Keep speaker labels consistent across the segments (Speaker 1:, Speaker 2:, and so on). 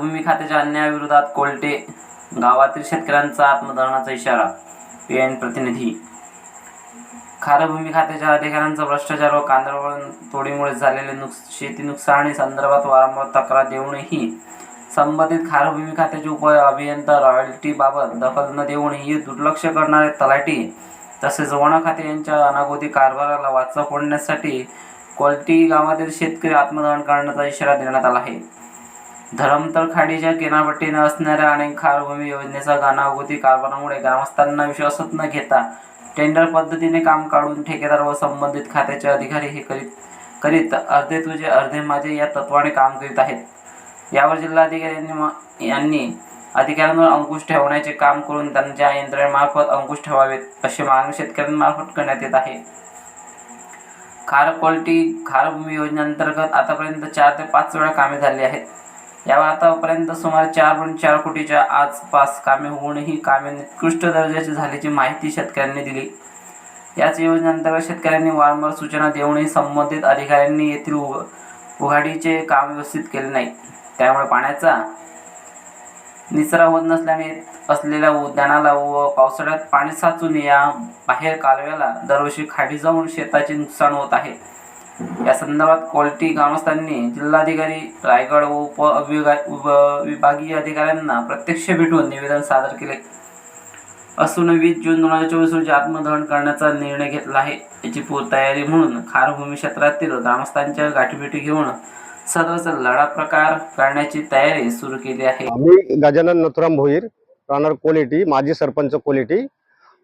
Speaker 1: भूमी खात्याच्या अन्यायाविरोधात कोलटे गावातील शेतकऱ्यांचा आत्मदहनाचा इशारा. पीएन प्रतिनिधी. खारभूमी खात्याच्या अधिकाऱ्यांचा भ्रष्टाचार व कांदळवळण तोडीमुळे झालेले नुकस शेती नुकसानी संदर्भात वारंवार तक्रार देऊनही संबंधित खारभूमी खात्याचे उप अभियंता रॉयल्टीबाबत दखल न देऊनही दुर्लक्ष करणारे तलाठी तसेच वन खाते यांच्या अनागोदी कारभाराला वाचा फोडण्यासाठी कोलटी गावातील शेतकरी आत्मदहन करण्याचा इशारा देण्यात आला आहे. धरमतळ खाडीच्या किनारपट्टीने असणाऱ्या अनेक खारभूमी योजनेचा घनागोती कारभारामुळे ग्रामस्थांना विश्वासात न घेता टेंडर पद्धतीने काम काढून ठेकेदार व संबंधित खात्याचे अधिकारी हे करीत करीत अर्धे तुझे अर्धे माझे या तत्वाने काम करीत आहेत. यावर जिल्हाधिकारी यांनी यांनी अधिकाऱ्यांवर अंकुश ठेवण्याचे काम करून त्यांच्या यंत्रणेमार्फत अंकुश ठेवावेत अशी मागणी शेतकऱ्यांमार्फत करण्यात येत आहे. खार क्वालिटी खारभूमी योजनेअंतर्गत आतापर्यंत चार ते पाच वेळा कामे झाली आहेत. यावर आतापर्यंत सुमारे चार पॉईंट चार कोटीच्या आसपास कामे होऊनही कामे निकृष्ट दर्जाची झाल्याची माहिती शेतकऱ्यांनी दिली. याच योजनेअंतर्गत शेतकऱ्यांनी वारंवार सूचना देऊनही संबंधित अधिकाऱ्यांनी येथील उग उघाडीचे काम व्यवस्थित केले नाही. त्यामुळे पाण्याचा निचरा होत नसल्याने असलेल्या उद्यानाला व पावसाळ्यात पाणी साचून या बाहेर कालव्याला दरवर्षी खाडी जाऊन शेताचे नुकसान होत आहे. या संदर्भात क्वालिटी ग्रामस्थांनी जिल्हाधिकारी रायगड व उप विभागीय अधिकाऱ्यांना प्रत्यक्ष भेटून निवेदन सादर केले. असून वीस जून दोन हजार चोवीस रोजी आत्मदहन करण्याचा निर्णय घेतला आहे. याची पूर्वतयारी म्हणून खारभूमी क्षेत्रातील ग्रामस्थांच्या गाठीभेटी घेऊन सदरचा लढा प्रकार करण्याची तयारी सुरू केली आहे.
Speaker 2: मी गजानन नथुराम भोईर राहणार क्वालिटी माजी सरपंच क्वालिटी.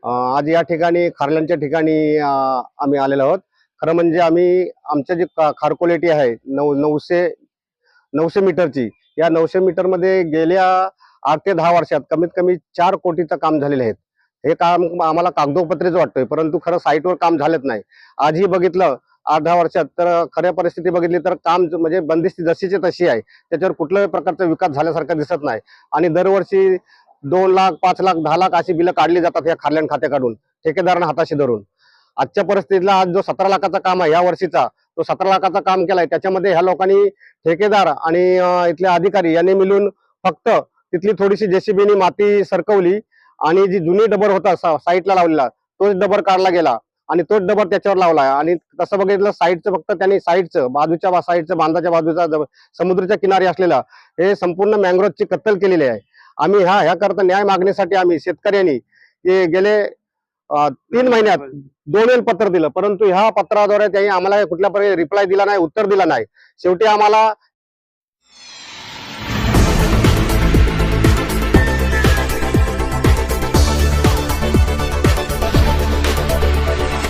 Speaker 2: आज या ठिकाणी खारल्यांच्या ठिकाणी आम्ही आलेलो आहोत. खरं म्हणजे आम्ही आमच्या जी का- खार आहे नऊ नऊशे नऊशे मीटरची या नऊशे मीटरमध्ये गेल्या आठ ते दहा वर्षात कमीत कमी चार कोटीचं काम झालेले आहेत हे काम आम्हाला कागदोपत्रेच वाटतोय परंतु खरं साईटवर काम झालंच नाही. आजही बघितलं आठ दहा वर्षात तर खऱ्या परिस्थिती बघितली तर काम म्हणजे बंदिस्ती जशीची तशी आहे. त्याच्यावर कुठल्याही प्रकारचा विकास झाल्यासारखा दिसत नाही. आणि दरवर्षी दोन लाख पाच लाख दहा लाख अशी बिलं काढली जातात या खाल्याण खात्याकडून ठेकेदारांना हाताशी धरून. आजच्या परिस्थितीला आज जो सतरा लाखाचा काम आहे या वर्षीचा तो सतरा लाखाचा काम केलाय. त्याच्यामध्ये ह्या लोकांनी ठेकेदार आणि इथल्या इथले अधिकारी यांनी मिळून फक्त तिथली थोडीशी जेसीबीनी माती सरकवली आणि जी जुनी डबर होता सा- साईटला लावलेला तोच डबर काढला गेला आणि तोच डबर त्याच्यावर लावला. आणि तसं बघितलं साईडचं फक्त त्यांनी साईडचं बाजूच्या साईडचं बांधाच्या बाजूचा समुद्राच्या किनारी असलेला हे संपूर्ण मँग्रोवची कत्तल केलेली आहे. आम्ही ह्या ह्याकरता न्याय मागणीसाठी आम्ही शेतकऱ्यांनी हे गेले तीन महिन्यात दोन वेळ पत्र दिलं. परंतु ह्या पत्राद्वारे त्यांनी आम्हाला कुठल्या प्रकारे रिप्लाय दिला नाही उत्तर दिला नाही. शेवटी आम्हाला